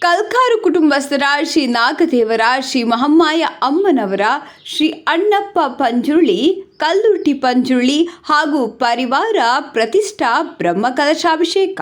ಕಲ್ಕಾರು ಕುಟುಂಬಸ್ಥರ ಶ್ರೀ ನಾಗದೇವರ, ಶ್ರೀ ಮಹಮ್ಮಾಯ ಅಮ್ಮನವರ, ಶ್ರೀ ಅಣ್ಣಪ್ಪ ಪಂಜುರ್ಳಿ ಕಲ್ಲುಟ್ಟಿ ಪಂಜುರ್ಳಿ ಹಾಗೂ ಪರಿವಾರ ಪ್ರತಿಷ್ಠಾ ಬ್ರಹ್ಮಕಲಶಾಭಿಷೇಕ.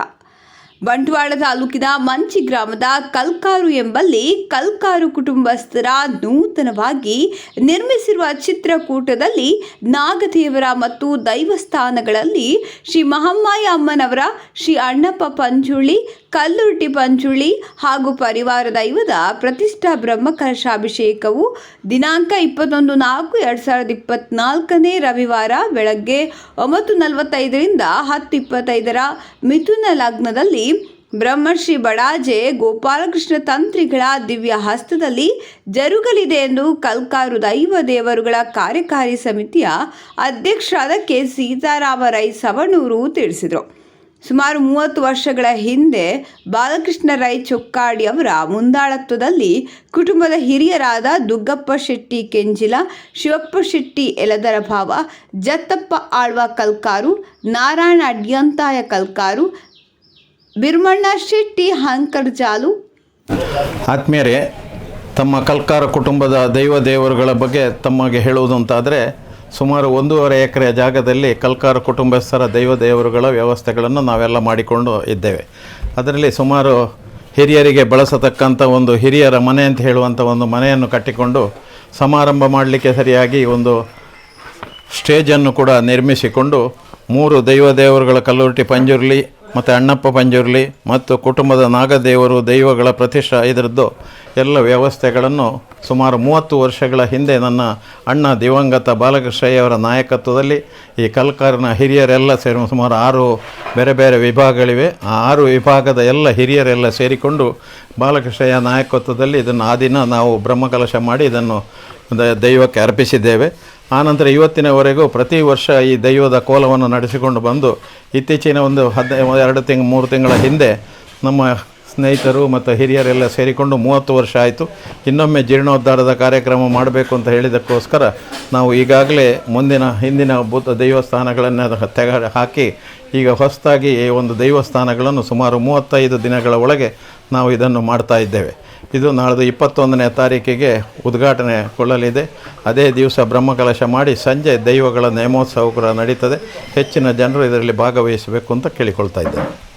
ಬಂಟ್ವಾಳ ತಾಲೂಕಿನ ಮಂಚಿ ಗ್ರಾಮದ ಕಲ್ಕಾರು ಎಂಬಲ್ಲಿ ಕಲ್ಕಾರು ಕುಟುಂಬಸ್ಥರ ನೂತನವಾಗಿ ನಿರ್ಮಿಸಿರುವ ಚಿತ್ರಕೂಟದಲ್ಲಿ ನಾಗದೇವರ ಮತ್ತು ದೈವಸ್ಥಾನಗಳಲ್ಲಿ ಶ್ರೀ ಮಹಮ್ಮಾಯ ಅಮ್ಮನವರ, ಶ್ರೀ ಅಣ್ಣಪ್ಪ ಪಂಜುಳಿ, ಕಲ್ಲುರ್ಟಿ ಪಂಚುಳಿ ಹಾಗೂ ಪರಿವಾರ ದೈವದ ಪ್ರತಿಷ್ಠಾ ಬ್ರಹ್ಮಕಲಶಾಭಿಷೇಕವು ದಿನಾಂಕ ಇಪ್ಪತ್ತೊಂದು ನಾಲ್ಕು ಎರಡು ಸಾವಿರದ ಇಪ್ಪತ್ನಾಲ್ಕನೇ ರವಿವಾರ ಬೆಳಗ್ಗೆ ಒಂಬತ್ತು ನಲವತ್ತೈದರಿಂದ ಹತ್ತು ಇಪ್ಪತ್ತೈದರ ಮಿಥುನ ಲಗ್ನದಲ್ಲಿ ಬ್ರಹ್ಮಶ್ರೀ ಬಡಾಜೆ ಗೋಪಾಲಕೃಷ್ಣ ತಂತ್ರಿಗಳ ದಿವ್ಯ ಹಸ್ತದಲ್ಲಿ ಜರುಗಲಿದೆ ಎಂದು ಕಲ್ಕಾರು ದೈವ ದೇವರುಗಳ ಕಾರ್ಯಕಾರಿ ಸಮಿತಿಯ ಅಧ್ಯಕ್ಷರಾದ ಕೆ ಸೀತಾರಾಮ ರೈ ಸವಣೂರು ತಿಳಿಸಿದರು. ಸುಮಾರು ಮೂವತ್ತು ವರ್ಷಗಳ ಹಿಂದೆ ಬಾಲಕೃಷ್ಣ ರೈ ಚೊಕ್ಕಾಡಿ ಅವರ ಮುಂದಾಳತ್ವದಲ್ಲಿ ಕುಟುಂಬದ ಹಿರಿಯರಾದ ದುಗ್ಗಪ್ಪ ಶೆಟ್ಟಿ ಕೆಂಜಿಲ, ಶಿವಪ್ಪ ಶೆಟ್ಟಿ ಎಲದರ ಭಾವ, ಜತ್ತಪ್ಪ ಆಳ್ವ ಕಲ್ಕಾರು, ನಾರಾಯಣ ಅಡ್ಯಂತಾಯ ಕಲ್ಕಾರು ಬಿರ್ಮಣ್ಣ ಶೆಟ್ಟಿ ಹಂಕರ್ಜಾಲು ಆತ್ಮೀಯರೇ, ತಮ್ಮ ಕಲ್ಕಾರ ಕುಟುಂಬದ ದೈವ ದೇವರುಗಳ ಬಗ್ಗೆ ತಮಗೆ ಹೇಳುವುದು ಅಂತಾದರೆ ಸುಮಾರು ಒಂದೂವರೆ ಎಕರೆ ಜಾಗದಲ್ಲಿ ಕಲ್ಕಾರ ಕುಟುಂಬಸ್ಥರ ದೈವ ದೇವರುಗಳ ವ್ಯವಸ್ಥೆಗಳನ್ನು ನಾವೆಲ್ಲ ಮಾಡಿಕೊಂಡು ಇದ್ದೇವೆ. ಅದರಲ್ಲಿ ಸುಮಾರು ಹಿರಿಯರಿಗೆ ಬಳಸತಕ್ಕಂಥ ಒಂದು ಹಿರಿಯರ ಮನೆ ಅಂತ ಹೇಳುವಂಥ ಒಂದು ಮನೆಯನ್ನು ಕಟ್ಟಿಕೊಂಡು ಸಮಾರಂಭ ಮಾಡಲಿಕ್ಕೆ ಸರಿಯಾಗಿ ಒಂದು ಸ್ಟೇಜನ್ನು ಕೂಡ ನಿರ್ಮಿಸಿಕೊಂಡು ಮೂರು ದೈವ ದೇವರುಗಳ ಕಲ್ಲುರ್ಟಿ ಪಂಜುರ್ಲಿ ಮತ್ತು ಅಣ್ಣಪ್ಪ ಪಂಜುರ್ಲಿ ಮತ್ತು ಕುಟುಂಬದ ನಾಗದೇವರು, ದೈವಗಳ ಪ್ರತಿಷ್ಠಾ ಇದರದ್ದು ಎಲ್ಲ ವ್ಯವಸ್ಥೆಗಳನ್ನು ಸುಮಾರು ಮೂವತ್ತು ವರ್ಷಗಳ ಹಿಂದೆ ನನ್ನ ಅಣ್ಣ ದಿವಂಗತ ಬಾಲಕೃಷ್ಣಯ್ಯವರ ನಾಯಕತ್ವದಲ್ಲಿ ಈ ಕಲ್ಕಾರಿನ ಹಿರಿಯರೆಲ್ಲ ಸೇರಿ ಸುಮಾರು ಆರು ಬೇರೆ ಬೇರೆ ವಿಭಾಗಗಳಿವೆ. ಆ ಆರು ವಿಭಾಗದ ಎಲ್ಲ ಹಿರಿಯರೆಲ್ಲ ಸೇರಿಕೊಂಡು ಬಾಲಕೃಷ್ಣಯ್ಯ ನಾಯಕತ್ವದಲ್ಲಿ ಇದನ್ನು ಆ ದಿನ ನಾವು ಬ್ರಹ್ಮಕಲಶ ಮಾಡಿ ಇದನ್ನು ದೈವಕ್ಕೆ ಅರ್ಪಿಸಿದ್ದೇವೆ. ಆನಂತರ ಇವತ್ತಿನವರೆಗೂ ಪ್ರತಿ ವರ್ಷ ಈ ದೈವದ ಕೋಲವನ್ನು ನಡೆಸಿಕೊಂಡು ಬಂದು ಇತ್ತೀಚಿನ ಒಂದು ಹದಿನೈದು ಎರಡು ತಿಂಗಳು ಮೂರು ತಿಂಗಳ ಹಿಂದೆ ನಮ್ಮ ಸ್ನೇಹಿತರು ಮತ್ತು ಹಿರಿಯರೆಲ್ಲ ಸೇರಿಕೊಂಡು ಮೂವತ್ತು ವರ್ಷ ಆಯಿತು. ಇನ್ನೊಮ್ಮೆ ಜೀರ್ಣೋದ್ಧಾರದ ಕಾರ್ಯಕ್ರಮ ಮಾಡಬೇಕು ಅಂತ ಹೇಳಿದ್ದಕ್ಕೋಸ್ಕರ ನಾವು ಈಗಾಗಲೇ ಮುಂದಿನ, ಹಿಂದಿನ ಬುದ್ಧ ದೈವಸ್ಥಾನಗಳನ್ನು ತೆಗೆ ಹಾಕಿ ಈಗ ಹೊಸದಾಗಿ ಈ ಒಂದು ದೈವಸ್ಥಾನಗಳನ್ನು ಸುಮಾರು ಮೂವತ್ತೈದು ದಿನಗಳ ಒಳಗೆ ನಾವು ಇದನ್ನು ಮಾಡ್ತಾ ಇದ್ದೇವೆ. ಇದು ನಾಳೆದು ಇಪ್ಪತ್ತೊಂದನೇ ತಾರೀಕಿಗೆ ಉದ್ಘಾಟನೆಗೊಳ್ಳಲಿದೆ. ಅದೇ ದಿವಸ ಬ್ರಹ್ಮಕಲಶ ಮಾಡಿ ಸಂಜೆ ದೈವಗಳ ನೇಮೋತ್ಸವ ಕೂಡ ನಡೀತದೆ. ಹೆಚ್ಚಿನ ಜನರು ಇದರಲ್ಲಿ ಭಾಗವಹಿಸಬೇಕು ಅಂತ ಕೇಳಿಕೊಳ್ತಾ ಇದ್ದೇವೆ